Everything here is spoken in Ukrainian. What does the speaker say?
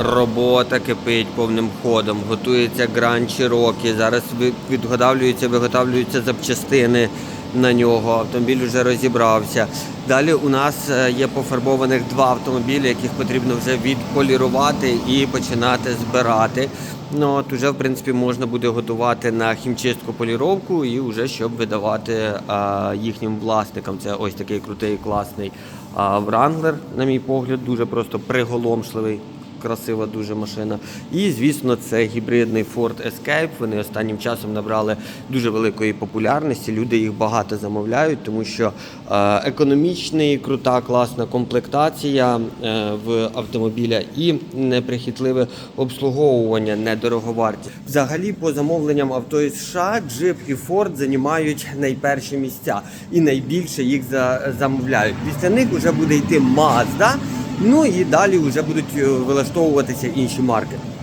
Робота кипить повним ходом, готується Grand Cherokee, Зараз ви- відготавлюються, виготовлюються запчастини на нього. Автомобіль вже розібрався. Далі у нас е, є пофарбованих два автомобілі, яких потрібно вже відполірувати і починати збирати. Ну от уже в принципі можна буде готувати на хімчистку поліровку і вже щоб видавати а, їхнім власникам. Це ось такий крутий, класний а, Wrangler, на мій погляд, дуже просто приголомшливий. Красива дуже машина. І, звісно, це гібридний Ford Escape. Вони останнім часом набрали дуже великої популярності. Люди їх багато замовляють, тому що е, економічний, крута, класна комплектація е, в автомобіля і неприхітливе обслуговування недороговарті. Взагалі, по замовленням авто із США, Jeep і Ford займають найперші місця і найбільше їх за- замовляють. Після них вже буде йти Mazda. Ну і далі вже будуть е, вилаштовуватися інші марки.